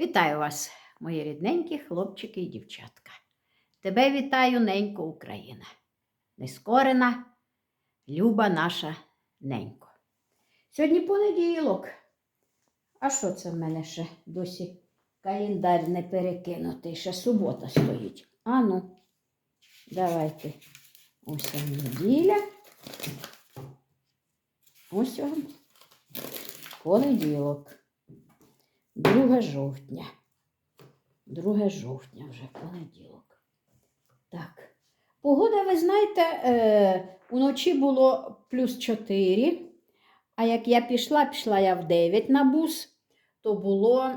Вітаю вас, мої рідненькі хлопчики і дівчатка. Тебе вітаю, ненько Україна. Нескорена, люба наша ненько. Сьогодні понеділок. А що це в мене ще досі календар не перекинутий, ще субота стоїть. Ану, давайте. Ось неділя. Ось вам понеділок. 2 жовтня. 2 жовтня вже понеділок. Так. Погода, ви знаєте, е, уночі було плюс 4, а як я пішла, пішла я в 9 на бус, то було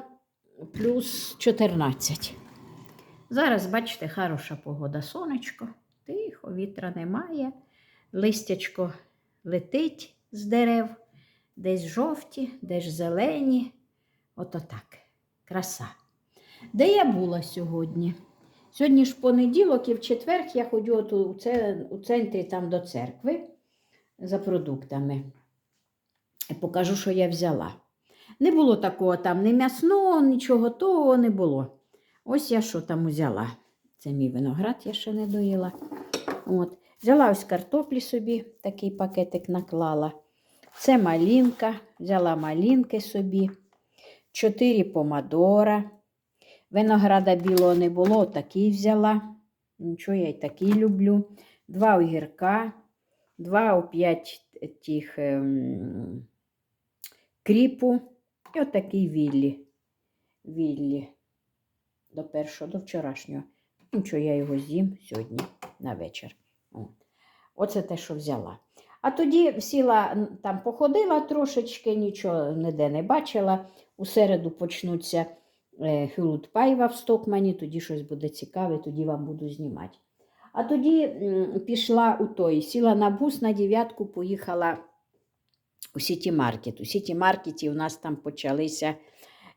плюс 14. Зараз, бачите, хороша погода, сонечко, тихо, вітра немає, листячко летить з дерев, десь жовті, десь зелені. Ото так. Краса. Де я була сьогодні? Сьогодні ж понеділок і в четвер я ходжу от у, це, у центрі там до церкви за продуктами. Покажу, що я взяла. Не було такого там ні м'ясного, нічого того не було. Ось я що там взяла. Це мій виноград, я ще не доїла. От. Взяла ось картоплі собі, такий пакетик наклала. Це малінка, взяла малінки собі. 4 помадора. Винограда білого не було, такий взяла. Нічого, я й такий люблю. Два огірка, два о 5 тих ем, кріпу. І отакий віллі. Віллі. До першого, до вчорашнього. Нічого, я його з'їм сьогодні на вечір. Оце те, що взяла. А тоді сіла, там походила трошечки, нічого ніде не бачила. У середу почнуться е, Хюлут-Пайва в Стокмані, тоді щось буде цікаве, тоді вам буду знімати. А тоді пішла у той, сіла на бус на дев'ятку, поїхала у Сіті Маркет. У Сіті Маркеті у нас там почалися,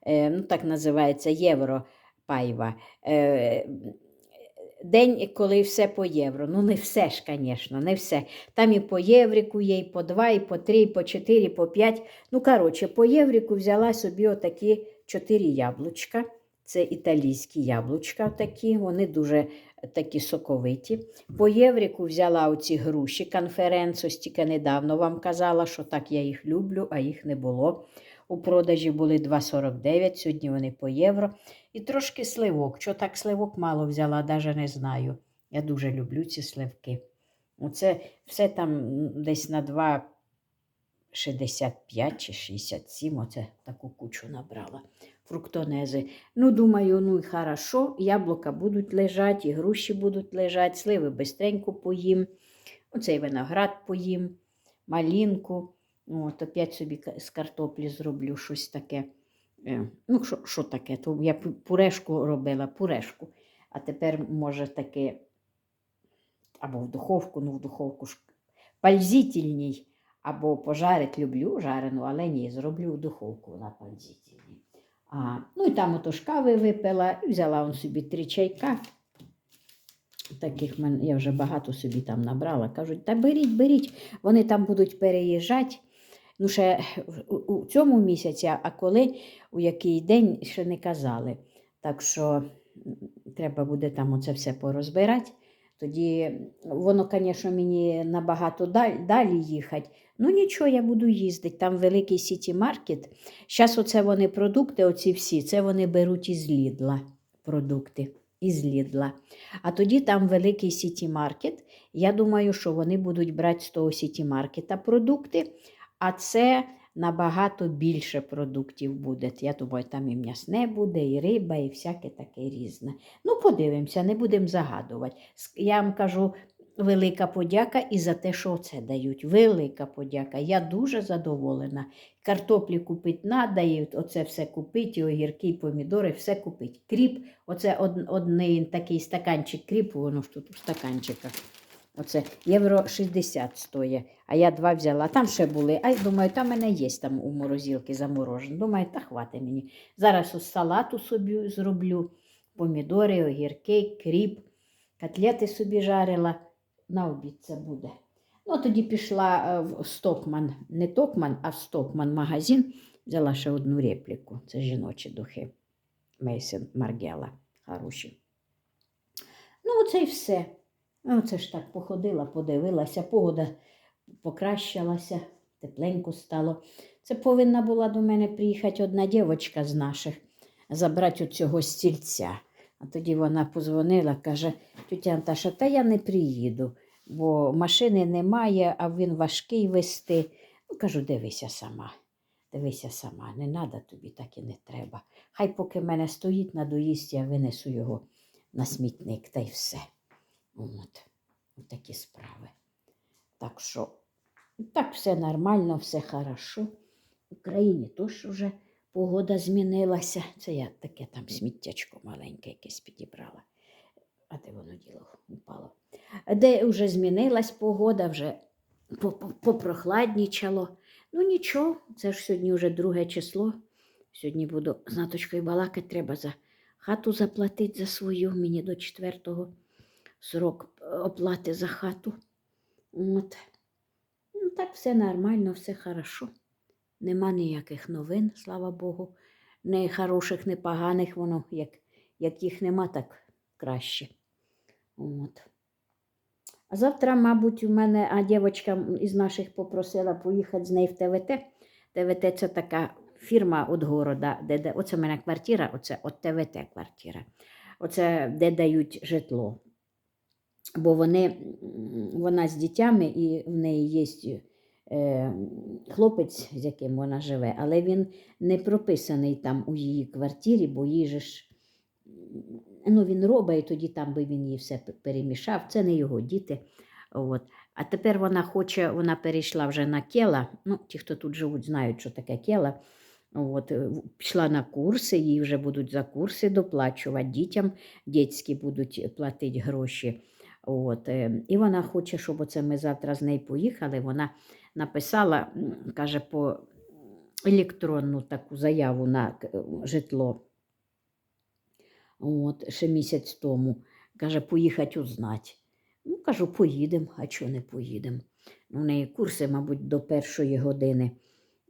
е, ну так називається, Європайва. День, коли все по євро. Ну, не все ж, звісно, не все. Там і по єврику є, і по 2, і по 3, і по 4, і по 5. Ну, коротше, по єврику взяла собі отакі 4 яблучка. Це італійські яблучка, такі, вони дуже такі соковиті. По єврику взяла оці груші конференц, ось тільки недавно вам казала, що так я їх люблю, а їх не було. У продажі були 2,49, сьогодні вони по євро. І трошки сливок. Що так сливок мало взяла, навіть не знаю. Я дуже люблю ці сливки. Оце все там десь на 2,65 чи 67. Оце таку кучу набрала. Фруктонези. Ну, думаю, ну і хорошо, яблука будуть лежати, і груші будуть лежати, сливи бистренько поїм. Оцей виноград поїм, малінку. От, опять собі з картоплі зроблю щось таке. Е, Ну, що, що таке? То я пу- пюрешку робила, пюрешку. А тепер, може, таке або в духовку, ну в духовку ж пальзительній, або пожарить люблю жарену, але ні, зроблю в духовку на пальзительній. А, ну і там ото ж випила, і взяла он собі три чайка. Таких я вже багато собі там набрала. Кажуть, та беріть, беріть, вони там будуть переїжджати. Ну, ще у, цьому місяці, а коли, у який день, ще не казали. Так що треба буде там оце все порозбирати. Тоді воно, звісно, мені набагато далі, їхати. Ну нічого, я буду їздити. Там великий сіті маркет. Зараз оце вони продукти, оці всі, це вони беруть із Лідла продукти. Із Лідла. А тоді там великий сіті маркет. Я думаю, що вони будуть брати з того сіті маркета продукти, а це набагато більше продуктів буде. Я думаю, там і м'ясне буде, і риба, і всяке таке різне. Ну, подивимося, не будемо загадувати. Я вам кажу, велика подяка і за те, що це дають. Велика подяка. Я дуже задоволена. Картоплі купити треба, оце все купити, і огірки, і помідори, все купити. Кріп, оце од, одний такий стаканчик кріпу, воно ж тут у стаканчиках. Оце євро 60 стоїть, а я два взяла. Там ще були. А я думаю, там мене є там у морозилки заморожені. Думаю, та хватить мені. Зараз ось салату собі зроблю, помідори, огірки, кріп, котлети собі жарила. На обід це буде. Ну, тоді пішла е, в Стокман, не Токман, а в Стокман магазин. Взяла ще одну репліку. Це жіночі духи. Мейсен Маргела. Хороші. Ну, оце й все. Ну, Оце ж так походила, подивилася, погода покращилася, тепленько стало. Це повинна була до мене приїхати одна дівчинка з наших, забрати цього стільця. А тоді вона позвонила, каже, тетя Анташа, та я не приїду, бо машини немає, а він важкий вести. Ну, кажу, дивися сама. Дивися сама, не треба тобі, так і не треба. Хай поки мене стоїть на доїзді, я винесу його на смітник та й все. От, такі справи. Так що, так все нормально, все хорошо. В Україні теж вже погода змінилася. Це я таке там сміттячко маленьке якесь підібрала. А де воно діло упало? Де вже змінилась погода, вже по- по- попрохладнічало. Ну нічого, це ж сьогодні вже друге число. Сьогодні буду з Наточкою балакати, треба за хату заплатити за свою, мені до четвертого срок е, оплати за хату. От. Ну, так все нормально, все хорошо. Нема ніяких новин, слава Богу. Не хороших, не поганих, воно як, як їх нема, так краще. От. А завтра, мабуть, у мене, а дівчинка із наших попросила поїхати з нею в ТВТ. ТВТ це така фірма від города, де, де оце в мене квартира, оце от ТВТ квартира. Оце де дають житло. Бо вони, вона з дітями і в неї є е, хлопець, з яким вона живе, але він не прописаний там у її квартирі, бо їй же ж ну, він робить, і тоді там би він їй все перемішав. Це не його діти. От. А тепер вона хоче, вона перейшла вже на кела. Ну, ті, хто тут живуть, знають, що таке кела. От, е, пішла на курси, їй вже будуть за курси доплачувати дітям, дітські будуть платити гроші. От, е, і вона хоче, щоб оце ми завтра з нею поїхали. Вона написала, каже, по електронну таку заяву на житло. От, ще місяць тому. Каже, поїхати узнати. Ну, кажу, поїдемо, а чого не поїдемо? У неї курси, мабуть, до першої години.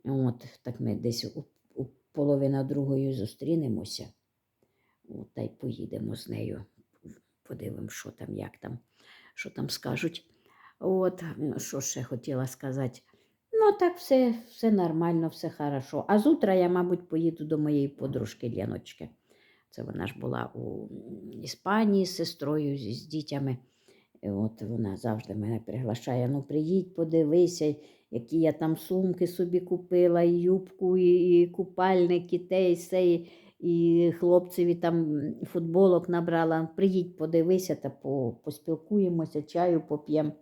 От, так ми десь у, у половина другої зустрінемося. От, та й поїдемо з нею. Подивимо, що там, як там, що там скажуть. От, що ще хотіла сказати. Ну, так все, все нормально, все хорошо. А з я, мабуть, поїду до моєї подружки Леночки. Це вона ж була у Іспанії з сестрою, з, з дітями. І От вона завжди мене приглашає. Ну, приїдь, подивися, які я там сумки собі купила, і юбку, і, і купальник, і те, і все, і хлопцеві там футболок набрала. Приїдь, подивися та по, поспілкуємося, чаю поп'ємо.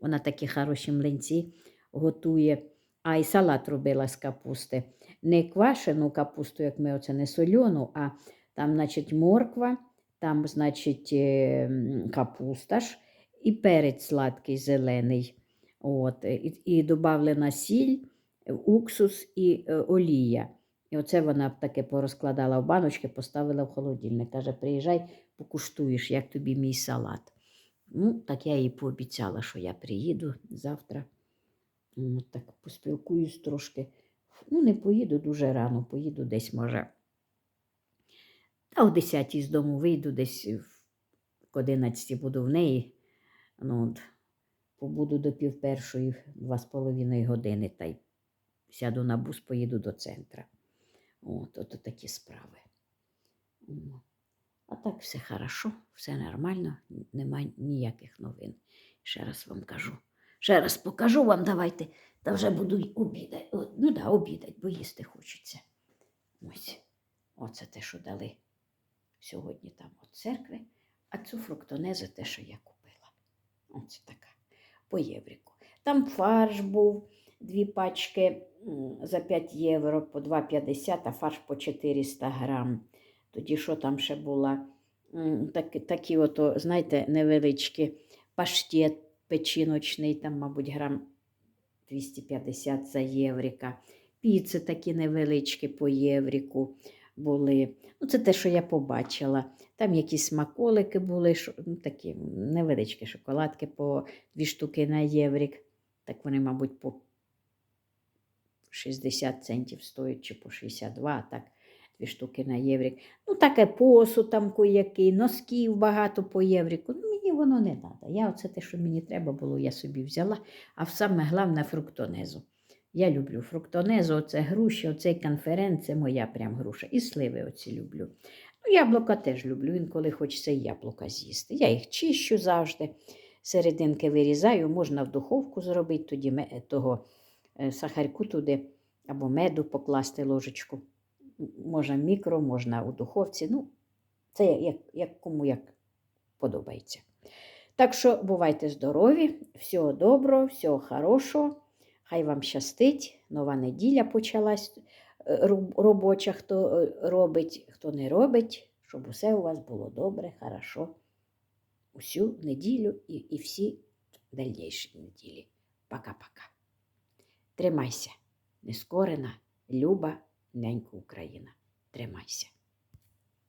Вона такі хороші млинці готує. А і салат робила з капусти. Не квашену капусту, як ми оце не сольону, а там, значить, морква, там, значить, е, капуста ж і перець сладкий зелений. От, і, і додавлена сіль, уксус і е, олія. І оце вона таке порозкладала в баночки, поставила в холодильник. Каже, приїжджай, покуштуєш, як тобі мій салат. Ну, так я їй пообіцяла, що я приїду завтра. От так поспілкуюсь трошки. Ну, не поїду дуже рано, поїду десь, може. Та о 10 з дому вийду, десь к 11 буду в неї. Ну, побуду до пів першої, два з половиною години, та й сяду на бус, поїду до центра. От, от такі справи. А так все хорошо, все нормально, немає ніяких новин. Ще раз вам кажу. Ще раз покажу вам, давайте, та вже буду обідати. Ну да, обідати, бо їсти хочеться. Ось, оце те, що дали сьогодні там от церкви, а цю фруктонезу те, що я купила. Оце така, по єврику. Там фарш був, дві пачки за 5 євро, по 2,50, а фарш по 400 грам. Тоді що там ще була? М, Так, такі, ото, знаєте, невеличкі паштет печіночний, там, мабуть, грам 250 за єврика. Піци такі невеличкі по єврику були. Ну, це те, що я побачила. Там якісь смаколики були, ну, такі невеличкі шоколадки по дві штуки на єврик. Так вони, мабуть, по 60 центів стоять чи по 62, так дві штуки на єврик. Ну, таке посуд там який, носків багато по єврику. Ну, мені воно не треба. Я оце те, що мені треба було, я собі взяла. А саме головне фруктонезу. Я люблю фруктонезу, оце груші, оцей конференц, це моя прям груша. І сливи оці люблю. Ну, яблука теж люблю, інколи хочеться і яблука з'їсти. Я їх чищу завжди, серединки вирізаю, можна в духовку зробити, тоді того сахарку туди або меду покласти ложечку. Можна мікро, можна у духовці. Ну, це як, як кому як подобається. Так що бувайте здорові, всього доброго, всього хорошого. Хай вам щастить. Нова неділя почалась е, робоча, хто е, робить, хто не робить, щоб усе у вас було добре, хорошо. Усю неділю і, і всі дальніші неділі. Пока-пока. Тримайся, нескорена, люба, ненька Україна. Тримайся.